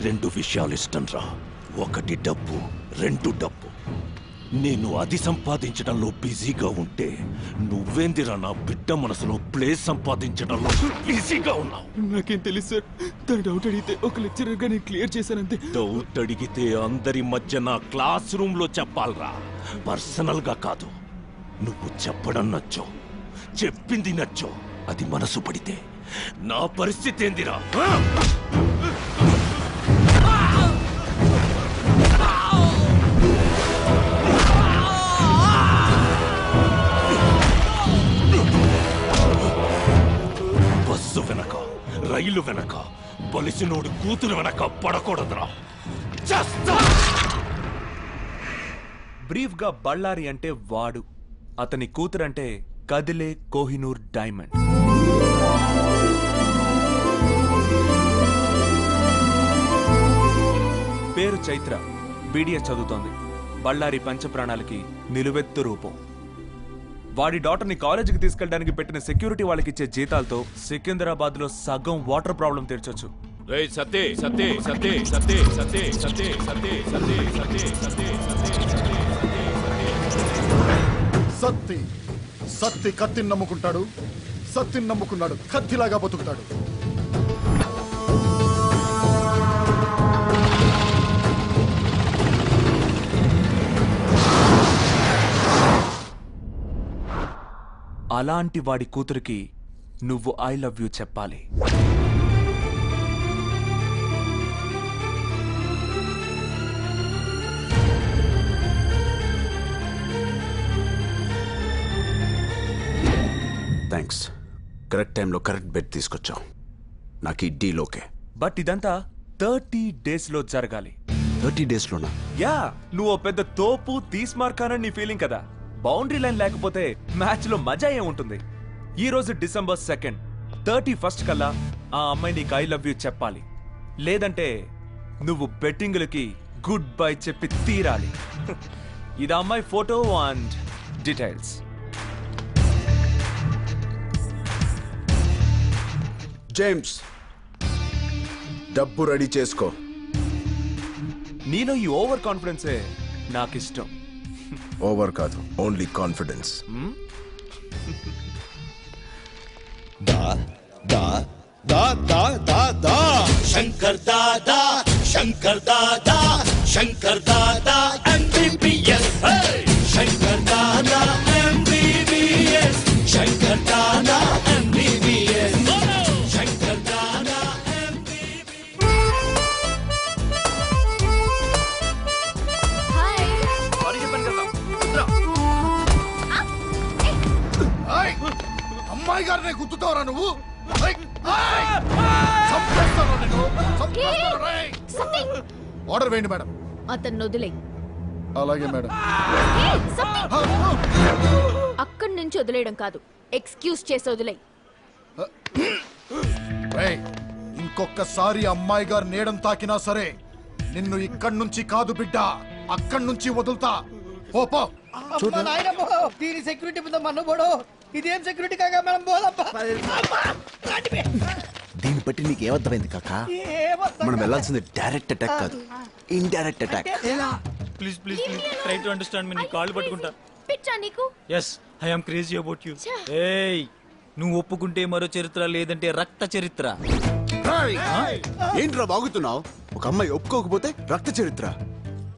రెండే విషయాలు ఇష్టం రా. ఒకటి డబ్బు రెండు డబ్బు. నేను అది సంపాదించడంలో బిజీగా ఉంటే నువ్వేందిరా నా బిడ్డ మనసులో ప్లేస్ సంపాదించడంలో బిజీగా ఉన్నావు? నాకేం తెలుసు సార్. తన డౌట్ అడిగితే ఒక లెక్చరర్గా నేను క్లియర్ చేశానంతే. డౌట్ అడిగితే అందరి మధ్య నా క్లాస్ రూమ్లో చెప్పాలరా. పర్సనల్గా కాదు. నువ్వు చెప్పడం నచ్చో చెప్పింది నచ్చో అది మనసు పడితే నా పరిస్థితి ఏందిరా? రైలు వెనక బలిసినోడు కూతురు వెనక పడకూడదురా. బ్రీఫ్గా బ్రీఫ్గా బళ్ళారి అంటే వాడు అతని కూతురంటే కదిలే కోహినూర్ డైమండ్. పేరు చైత్ర బీడిఎస్ చదువుతోంది. బళ్ళారి పంచప్రాణాలకి నిలువెత్తు రూపం. వాడి డాటర్ని కాలేజీకి తీసుకెళ్ళడానికి పెట్టిన సెక్యూరిటీ వాళ్ళకి ఇచ్చే జీతాలతో సికింద్రాబాద్లో సగం వాటర్ ప్రాబ్లం తీర్చొచ్చు రేయ్ సత్తే సత్తే సత్తే సత్తే సత్తే సత్తే సత్తే సత్తే సత్తే సత్తే సత్తి సత్తి కత్తిని నమ్ముకుంటాడు సత్తిని నమ్ముకున్నాడు కత్తిలాగా బతుకుతాడు అలాంటి వాడి కూతురికి నువ్వు ఐ లవ్ యూ చెప్పాలి. థ్యాంక్స్ కరెక్ట్ టైంలో కరెక్ట్ బెడ్ తీసుకొచ్చావు. నాకు ఈ డీల్ ఓకే బట్ ఇదంతా థర్టీ డేస్లో జరగాలి. థర్టీ డేస్లోనా యా నువ్వు ఓ పెద్ద తోపు తీస్మార్కానని నీ ఫీలింగ్ కదా. బౌండరీ లైన్ లేకపోతే మ్యాచ్లో మజా ఏముంటుంది? ఈ రోజు డిసెంబర్ సెకండ్ థర్టీ ఫస్ట్ కల్లా ఆ అమ్మాయి నీకు ఐ లవ్ యూ చెప్పాలి. లేదంటే నువ్వు బెట్టింగులకి గుడ్ బై చెప్పి తీరాలి. ఇది అమ్మాయి ఫోటో అండ్ డీటెయిల్స్. జేమ్స్ డబ్బు రెడీ చేసుకో. నీలో ఈ ఓవర్ కాన్ఫిడెన్సే నాకు ఇష్టం ఓవర్ కాదు only confidence Shankar Dada Shankar Dada Shankar Dada MBBS Shankar Dada order వేయండి మేడం అతన్ని వదిలే అలాగే మేడం అక్కడి నుంచి వదిలేయడం కాదు ఎక్స్క్యూజ్ చేసి వదిలే రేయ్, ఇంకొక్కసారి అమ్మాయి గారు నేడం తాకినా సరే నిన్ను ఇక్కడి నుంచి కాదు బిడ్డ అక్కడి నుంచి వదులుతా పో పో నాయనమ్మో దీని సెక్యూరిటీ మీద మన్నుబోడు ఇదేం సెక్యూరిటీ కాగా మనం పోదప్పా బట్టి నీకు ఏమర్థమైంది? కాక మనం వెళ్ళాల్సింది డైరెక్ట్ అటాక్ కాదు. Indirect attack please please please try to understand me నీ కాళ్ళు పట్టుకుంటా. పిచ్చా నీకు? Yes I am crazy about you. ఏయ్ నువ్వు ఒప్పుకుంటే మరో చరిత్ర లేదంటే రక్త చరిత్ర. ఏంట్రా బాగుతున్నావు? ఒక అమ్మాయి ఒప్పుకోకపోతే రక్త చరిత్ర.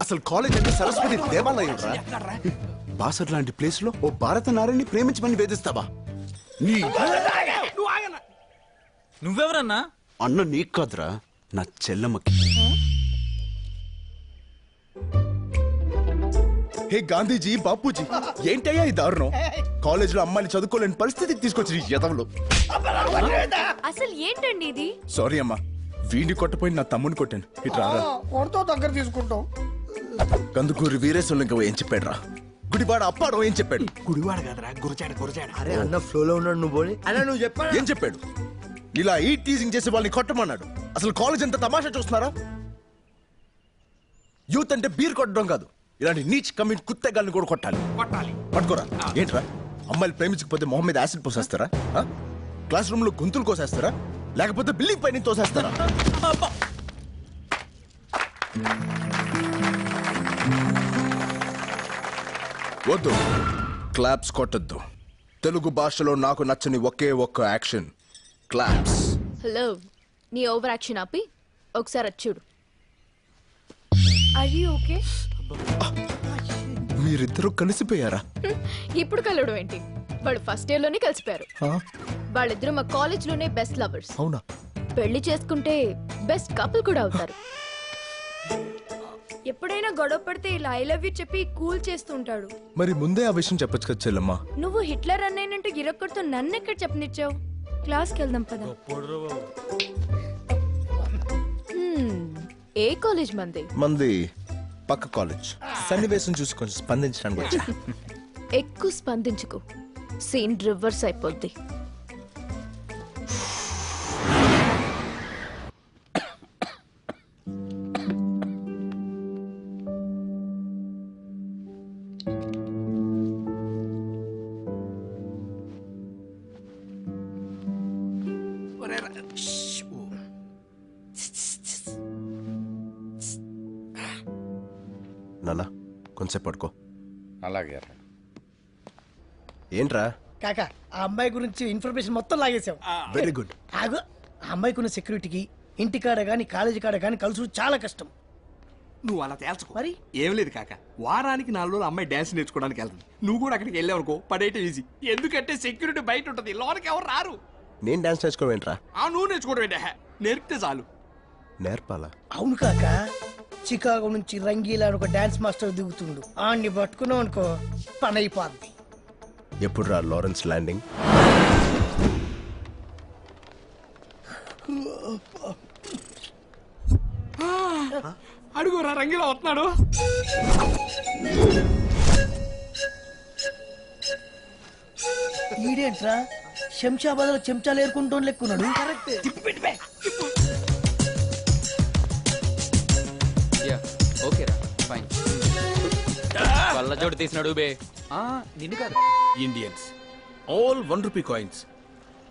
అసలు కాలేజ్ అంటే సరస్వతి దేవాలయం రా. బాసర్ లాంటి ప్లేస్లో ఓ భారత నారిని ప్రేమించమని వేధిస్తావా? నీ నువ్వెవరన్నా? అన్న నీకు కాదురా నా చెల్లమ్మకి. హే గాంధీజీ బాపూజీ ఏంటయ్యా ఈ దారుణం? కాలేజ్లో అమ్మాయిని చదువుకోలేని పరిస్థితికి తీసుకొచ్చి యదవులు. అసలు ఏంటండి ఇది? సారీ అమ్మా వీడిని కొట్టపోయి నా తమ్ముని కొట్టాను. ఇటు రారా. కొడుతో దగ్గర తీసుకుంటాం. కందుకూరి వీరేశ్వరంగా ఏం చెప్పాడు రా గుడివాడ అప్పాడు ఏం చెప్పాడు? అరే అన్న ఫ్లోలో ఉన్నాడు నువ్వు అన్న నువ్వు చెప్పా ఏం చెప్పాడు? ఇలా ఈ టీజింగ్ చేసే వాళ్ళని కొట్టమన్నాడు. అసలు కాలేజ్ ఎంత తమాషా చూస్తున్నారా? యూత్ అంటే బీర్ కొట్టడం కాదు. ఇలాంటి నీచ్ కమిట్ కుత్తెగాల్ని కూడా కొట్టాలి. పట్టుకోరా. ఏంట్రా? అమ్మాయిలు ప్రేమించకపోతే మొహం మీద యాసిడ్ పోసేస్తారా? క్లాస్ రూమ్లో గొంతులు కోసేస్తారా? లేకపోతే బిల్డింగ్ పైన తోసేస్తారా? వద్దు. క్లాప్స్ కొట్టద్దు. తెలుగు భాషలో నాకు నచ్చని ఒకే ఒక్క యాక్షన్. క్లాప్స్. హలో నీ ఓవర్ యాక్షన్ ఆపి ఒకసారి వచ్చి చూడు. అయ్యి ఓకే మీరిద్దరూ కలిసిపోయారా? ఇప్పుడు కలవడం ఏంటి? వాళ్ళు ఫస్ట్ ఇయర్లోనే కలిసిపోయారు. వాళ్ళిద్దరూ మా కాలేజ్లోనే బెస్ట్ లవర్స్ అవునా? పెళ్ళి చేసుకుంటే బెస్ట్ కపుల్ కూడా అవుతారు. ఎప్పుడైనా గొడవ పడితే ఇలా ఐ లవ్ యూ చెప్పి కూల్ చేస్తూ ఉంటాడు. మరి ముందే ఆ విషయం చెప్పొచ్చు కదా చెల్లమ్మా. నువ్వు హిట్లర్ అన్నయ్యనంటూ ఇరక్కొడుతూ నన్ను ఎక్కడ చెప్పనిచ్చావు? క్లాస్కి వెళ్దాం పద. హ్మ్, ఏ కాలేజ్ మంది? మంది పక్క కాలేజ్. సన్నివేశం చూసి కొంచెం స్పందించడానికి వచ్చా. ఎక్కువ స్పందించుకు. సీన్ రివర్స్ అయిపోద్ది. నాన్న కొంచెం పడుకో. అలాగే ఏంట్రా? కాక ఆ అమ్మాయి గురించి ఇన్ఫర్మేషన్ మొత్తం లాగేశావు. వెరీ గుడ్ ఆగు ఆ అమ్మాయికి ఉన్న సెక్యూరిటీకి ఇంటి కాడ కానీ కాలేజీ కాడ కానీ కలుసు చాలా కష్టం. నువ్వు అలా తేల్చుకో. మరి? ఏం లేదు కాక వారానికి నాలుగు రోజులు అమ్మాయి డాన్స్ నేర్చుకోవడానికి వెళ్తుంది. నువ్వు కూడా అక్కడికి వెళ్ళావనుకో పడేయటం ఈజీ ఎందుకంటే సెక్యూరిటీ బయట ఉంటుంది లోనకి ఎవరు రారు? నేను డాన్స్ నేర్చుకోవేంట్రా? ఆ నువ్వు నేర్చుకోవడం ఏంటే నేర్పితే చాలు. నేర్పాలా? అవును కాక. చికాగో నుంచి రంగీలా ఒక డాన్స్ మాస్టర్ దిగుతుండు. ఆడిని పట్టుకున్నావు అనుకో పని అయిపోద్ది. ఎప్పుడు రా లారెన్స్ ల్యాండింగ్? అడుగురా రంగిలో వస్తున్నాడు. ఈడేంట్రా శంషాబాద్లో చెంచాలు ఏరుకుంటూ లెక్కున్నాడు ఓకేరా ఫైన్. కళ్ళజోడు తీసినాడు బే. నిన్ను కాదు. Indians. All one rupee coins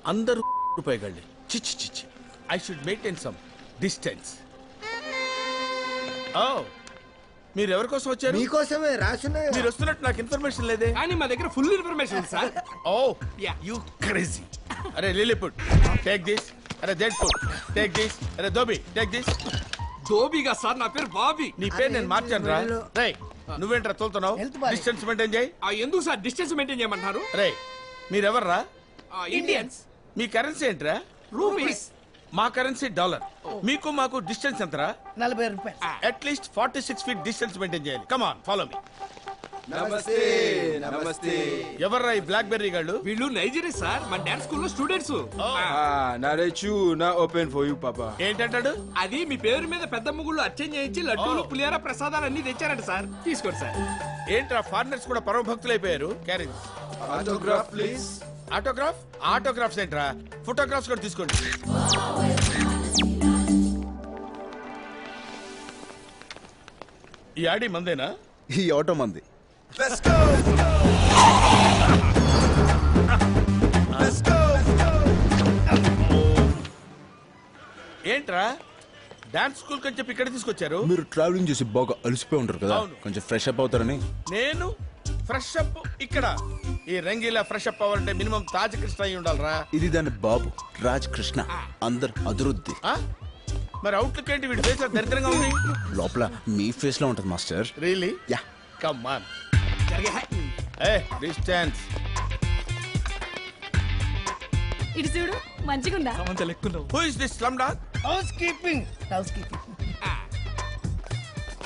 అందరూ రూపాయగండి చిచ్చి చిచ్చి I should maintain some distance ఓ మీరు ఎవరి కోసం వచ్చారు? మీకోసమే రాసున్నాయి? మీరు వస్తున్నట్టు నాకు ఇన్ఫర్మేషన్ లేదే. కానీ మా దగ్గర full information sir. Oh Yeah. You crazy. అరే లిలిపుట్ టేక్ దిస్ అరే దెడ్ ఫుడ్ టేక్ దిస్ అరే దోబి టేక్ దిస్ ధోబీగా సార్ నా పేరు బాబీ. నీ పేరు నేను మార్చాను రా రే నువ్వేంట్రా తోలుతున్నావు. డిస్టెన్స్ మెయింటైన్ చేయి. ఆ, ఎందుకు సార్? డిస్టెన్స్ మెయింటైన్ చేయమంటున్నారు? రే మీరెవర్రా? ఇండియన్స్ మీ కరెన్సీ ఏంట్రా? రూపీస్ మా కరెన్సీ డాలర్ మీకు మాకు డిస్టెన్స్ ఎంతరా? నలభై రూపాయలు. At least forty six feet distance maintain చేయాలి. కమాన్ ఫాలో మీ ఎవర్రా ఈ బ్లాక్ బెర్రీ గాళ్ళు? వీళ్ళు నైజీరియా సార్ మన డాన్స్ స్కూల్లో స్టూడెంట్స్. నారేచు నా ఓపెన్ ఫర్ యూ పాపా. ఏంటంటాడు? అది మీ పేరు మీద పెద్ద ముగ్గులు అచ్చం చేయించి లడ్డూలు పులిహార ప్రసాదాలు అన్ని తెచ్చారంట సార్. తీసుకోండి సార్. ఏంట్రా ఫారినర్స్ కూడా పరమ భక్తులు అయిపోయారు carriage autograph please autograph? Autographs ఏంట్రా ఫోటోగ్రాఫ్స్ కూడా తీసుకోండి. ఈ ఆడి మందేనా? ఈ ఆటో మంది. ఏంట్రా? డాన్స్ స్కూల్ చెప్పి ఇక్కడ తీసుకొచ్చారు? మీరు ట్రావెలింగ్ చేసి బాగా అలసిపోయి ఉంటారు కదా. కొంచెం ఫ్రెష్ అప్ అవుతారని. నేను ఫ్రెష్ అప్ ఇక్కడ. ఈ రంగీలా ఫ్రెష్ అప్ అవ్వాలంటే మినిమం తాజ్ కృష్ణ అయి ఉండాలరా. ఇది దాని బాబు రాజ్ కృష్ణ. అందరు అదురుద్ది. ఆ? మరి అవుట్లుక్ ఏంటి? వీడి ఫేస్ దరిద్రంగా ఉంది? లోపల మీ ఫేస్లో ఉంటది master. Really yeah. Come on a distance ఇటు చూడు మంచిగుందా? Who is this slum dog house keeping house keeping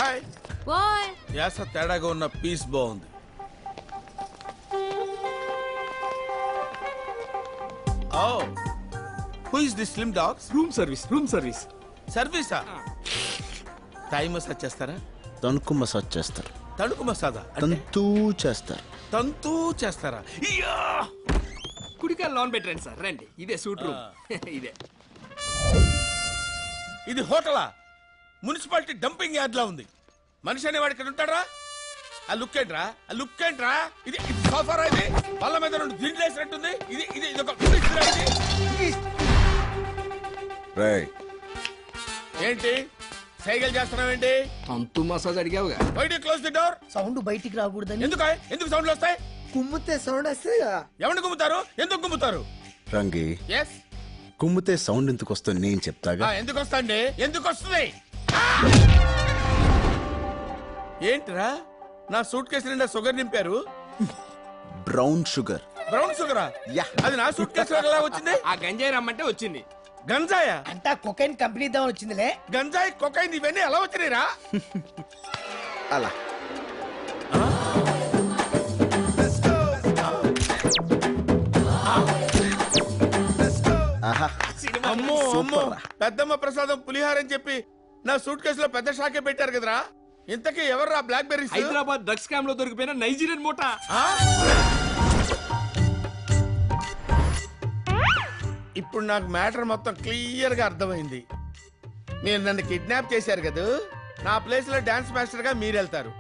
hi bye యాస తేడాగా ఉన్న పీస్ బాగుంది. ఓ who is this slim dogs room service room service సర్వీసా Thai massage చేస్తారా? తణుకు మసాజ్ చేస్తారు. తణుకు మసాదా అంటే? తంతూ చేస్తారు. తంతూ చేస్తారా? ఇయ్యా! కుడికాయ లోన్ పెట్టండి సార్. రండి. ఇదే సూట్ రూమ్ ఇదే. ఇది హోటలా? మున్సిపాలిటీ డంపింగ్ యార్డ్ లా ఉంది. మనిషి అనేవాడు ఇక్కడ ఉంటాడా? ఆ లుక్ ఏంట్రా? ఆ లుక్ ఏంట్రా? ఇది ఇది సోఫారా ఇది. బల్ల మీద రెండు దిండ్లు వేసినట్టుంది ఇది ఇది ఇది ఒక ఫ్రిడ్జ్రా ఇది. రే ఏంటి? సైకిల్ చేస్తున్నావేంటి తంతు మసాజ్ అడిగావుగా. బయట క్లోజ్ ది డోర్ సౌండ్ బయటికి రాకూడదని. ఎందుకు? ఎందుకు సౌండ్లు వస్తాయి? కుమ్మితే సౌండ్ వస్తుంది కదా. ఎవరిని గుమ్ముతారు ఎందుకు గుమ్ముతారు రంగి. ఎస్ కుమ్మితే సౌండ్ ఎందుకు వస్తుంది? నేను చెప్తాగా? ఎందుకు వస్తాండి? ఎందుకు వస్తుంది! ఏంట్రా? నా సూట్ కేసు నిండా షుగర్ నింపారు. Brown sugar. బ్రౌన్ షుగరా? యా. అది నా సూట్ కేసు ఎలా వచ్చింది? ఆ గంజాయి రమ్మంటే వచ్చింది. గంజాయా? అంతా కొకైన్ కంపెనీ ఇద్దామని వచ్చిందిలే. గంజాయి కొకైన్ ఇవన్నీ ఎలా వచ్చినాయిరా? అలా. అమ్మో అమ్మో. పెద్దమ్మ ప్రసాదం పులిహార అని చెప్పి నా సూట్ కేసులో పెద్ద షాకే పెట్టారు కదరా? ఇంతకీ ఎవర్రా బ్లాక్ బెర్రీస్ హైదరాబాద్ డ్రగ్స్ స్కామ్లో దొరికిపోయిన నైజీరియన్ మూట. ఇప్పుడు నాకు మ్యాటర్ మొత్తం క్లియర్గా అర్థమైంది. మీరు నన్ను కిడ్నాప్ చేశారు కదా? నా ప్లేస్లో డాన్స్ మాస్టర్గా మీరు వెళ్తారు.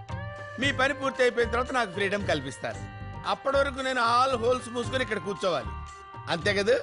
మీ పని పూర్తి అయిపోయిన తర్వాత నాకు ఫ్రీడమ్ కల్పిస్తారు. అప్పటి వరకు నేను ఆల్ హోల్స్ మూసుకొని ఇక్కడ కూర్చోవాలి. అంతే కదా?